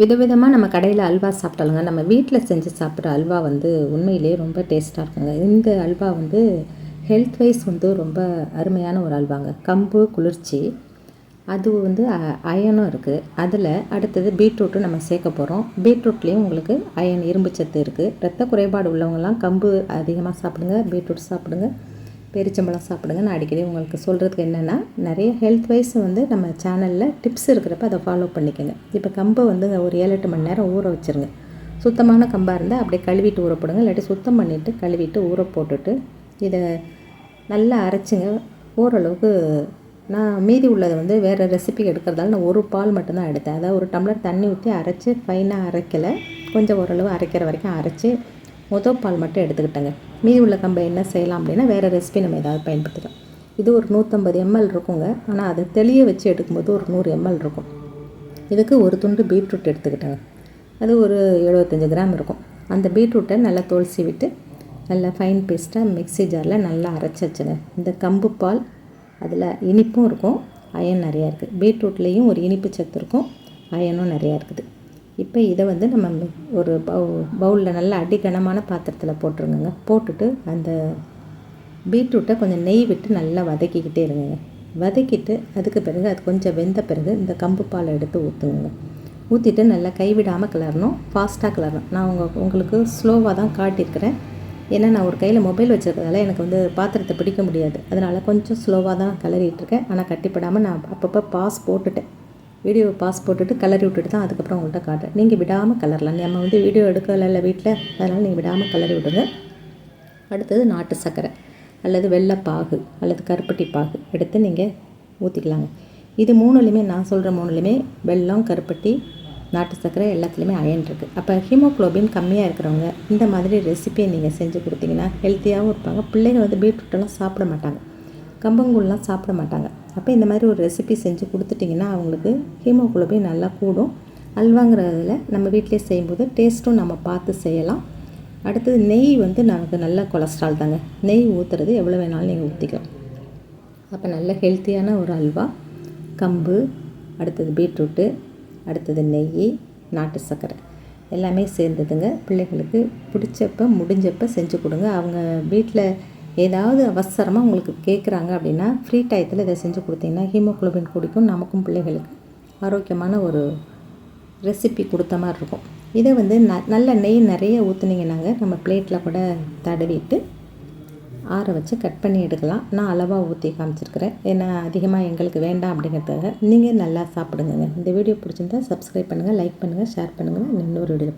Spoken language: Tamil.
விதவிதமாக நம்ம கடையில் அல்வா சாப்பிட்டாலுங்க நம்ம வீட்டில் செஞ்சு சாப்பிட்ற அல்வா வந்து உண்மையிலேயே ரொம்ப டேஸ்ட்டாக இருக்குங்க. இந்த அல்வா வந்து ஹெல்த் வைஸ் வந்து ரொம்ப அருமையான ஒரு அல்வாங்க. கம்பு குளிர்ச்சி அது வந்து அயனும் இருக்குது அதில் அடுத்தது பீட்ரூட்டு நம்ம சேர்க்க போகிறோம் பீட்ரூட்லேயும் உங்களுக்கு அயன் இரும்பு சத்து இருக்குது ரத்த குறைபாடு உள்ளவங்கலாம் கம்பு அதிகமாக சாப்பிடுங்க பீட்ரூட் சாப்பிடுங்க. பெரிச்சம்பழம் சாப்பிடுங்க. நான் அடிக்கடி உங்களுக்கு சொல்கிறதுக்கு என்னென்னா நிறைய ஹெல்த் வைஸ் வந்து நம்ம சேனலில் டிப்ஸ் இருக்கிறப்ப அதை ஃபாலோ பண்ணிக்கோங்க. இப்போ கம்பை வந்து ஒரு ஏழு எட்டு மணி நேரம் ஊற வச்சுருங்க. சுத்தமான கம்பாக இருந்தால் அப்படியே கழுவிட்டு ஊற போடுங்க. இல்லாட்டி சுத்தம் பண்ணிவிட்டு கழுவிட்டு ஊற போட்டுட்டு இதை நல்லா அரைச்சிங்க. ஓரளவுக்கு நான் மீதி உள்ளதை வந்து வேறு ரெசிபி எடுக்கிறதால நான் ஒரு பால் மட்டும்தான் எடுத்தேன். அதாவது ஒரு டம்ளர் தண்ணி ஊற்றி அரைச்சி ஃபைனாக அரைக்கலை. கொஞ்சம் ஓரளவு அரைக்கிற வரைக்கும் அரைச்சி மொதல் பால் மட்டும் எடுத்துக்கிட்டேங்க. மீதி உள்ள கம்பை என்ன செய்யலாம் அப்படின்னா வேறு ரெசிபி நம்ம ஏதாவது பயன்படுத்தலாம் இது ஒரு நூற்றம்பது எம்எல் இருக்குங்க. ஆனால் அதை தெளிய வச்சு எடுக்கும்போது ஒரு நூறு எம்எல் இருக்கும். இதுக்கு ஒரு துண்டு பீட்ரூட் எடுத்துக்கிட்டேங்க. அது ஒரு எழுபத்தஞ்சி கிராம் இருக்கும். அந்த பீட்ரூட்டை நல்லா தோல் விட்டு நல்லா ஃபைன் பேஸ்ட்டாக மிக்ஸி ஜாரில் நல்லா அரைச்சி வச்சுங்க. இந்த கம்பு பால் அதில் இனிப்பும் இருக்கும். அயன் நிறையா இருக்குது பீட்ரூட்லேயும் ஒரு இனிப்பு சத்து இருக்கும். அயனும் நிறையா இருக்குது. இப்போ இதை வந்து நம்ம ஒரு பவு பவுலில் நல்லா அடிக்கனமான பாத்திரத்தில் போட்டுருங்க போட்டுட்டு அந்த பீட்ரூட்டை கொஞ்சம் நெய் விட்டு நல்லா வதக்கிக்கிட்டே இருங்க வதக்கிட்டு அதுக்கு பிறகு அது கொஞ்சம் வெந்த பிறகு இந்த கம்பு பாலை எடுத்து ஊற்றுங்க ஊற்றிட்டு நல்லா கைவிடாமல் கிளறணும். ஃபாஸ்ட்டாக கிளறணும். நான் உங்கள் உங்களுக்கு ஸ்லோவாக தான் காட்டியிருக்கிறேன். ஏன்னா நான் ஒரு கையில் மொபைல் வச்சுருக்கிறதால எனக்கு வந்து பாத்திரத்தை பிடிக்க முடியாது. அதனால் கொஞ்சம் ஸ்லோவாக தான் கிளறிட்டுருக்கேன் ஆனால் கட்டிப்படாமல் நான் அப்பப்போ பாஸ் போட்டுட்டேன். வீடியோவை பாஸ் போட்டுட்டு கலரி விட்டுட்டு தான் அதுக்கப்புறம் உங்கள்கிட்ட காட்டுறேன். நீங்கள் விடாமல் கலரலாம் நம்ம வந்து வீடியோ எடுக்கல வீட்டில் அதனால் நீங்கள் விடாமல் கலரி விடுங்க. அடுத்தது நாட்டு சர்க்கரை அல்லது வெள்ளைப்பாகு அல்லது கருப்பட்டி பாகு எடுத்து நீங்கள் ஊற்றிக்கலாங்க இது மூணுலேயுமே நான் சொல்கிற மூணுலேயுமே வெள்ளம் கருப்பட்டி நாட்டு சர்க்கரை எல்லாத்துலேயுமே அயன் இருக்குது அப்போ ஹீமோக்ளோபின் கம்மியாக இருக்கிறவங்க இந்த மாதிரி ரெசிபியை நீங்கள் செஞ்சு கொடுத்தீங்கன்னா ஹெல்த்தியாகவும் இருப்பாங்க. பிள்ளைங்க வந்து பீட்ரூட்டெல்லாம் சாப்பிட மாட்டாங்க. கம்பங்கூழ்லாம் சாப்பிட மாட்டாங்க. அப்போ இந்த மாதிரி ஒரு ரெசிபி செஞ்சு கொடுத்துட்டிங்கன்னா அவங்களுக்கு ஹீமோகுளோபின் நல்லா கூடும். அல்வாங்கிறதுல நம்ம வீட்டிலே செய்யும்போது டேஸ்ட்டும் நம்ம பார்த்து செய்யலாம். அடுத்தது நெய் வந்து நமக்கு நல்ல கொலஸ்ட்ரால் தாங்க. நெய் ஊற்றுறது எவ்வளோ வேணாலும் நீங்கள் ஊற்றிக்கலாம் அப்போ நல்ல ஹெல்த்தியான ஒரு அல்வா கம்பு அடுத்தது பீட்ரூட்டு அடுத்தது நெய் நாட்டு சர்க்கரை எல்லாமே சேர்ந்ததுங்க. பிள்ளைங்களுக்கு பிடிச்சப்ப முடிஞ்சப்போ செஞ்சு கொடுங்க. அவங்க வீட்டில் ஏதாவது அவசரமாக உங்களுக்கு கேட்குறாங்க அப்படின்னா ஃப்ரீ டயத்தில் இதை செஞ்சு கொடுத்தீங்கன்னா ஹீமோக்ளோபின் குடிக்கும் நமக்கும் பிள்ளைகளுக்கு ஆரோக்கியமான ஒரு ரெசிபி கொடுத்த மாதிரி இருக்கும். இதை வந்து ந நல்ல நெய் நிறைய ஊற்றுனீங்கன்னாங்க நம்ம பிளேட்டில் கூட தடவிட்டு ஆற வச்சு கட் பண்ணி எடுக்கலாம். நான் அளவாக ஊற்றி காமிச்சிருக்கிறேன். ஏன்னா அதிகமாக எங்களுக்கு வேண்டாம் அப்படிங்கிறதுக்காக நீங்கள் நல்லா சாப்பிடுங்க இந்த வீடியோ பிடிச்சிருந்தா சப்ஸ்கிரைப் பண்ணுங்கள் லைக் பண்ணுங்கள் ஷேர் பண்ணுங்கள் இன்னொரு வீடியோ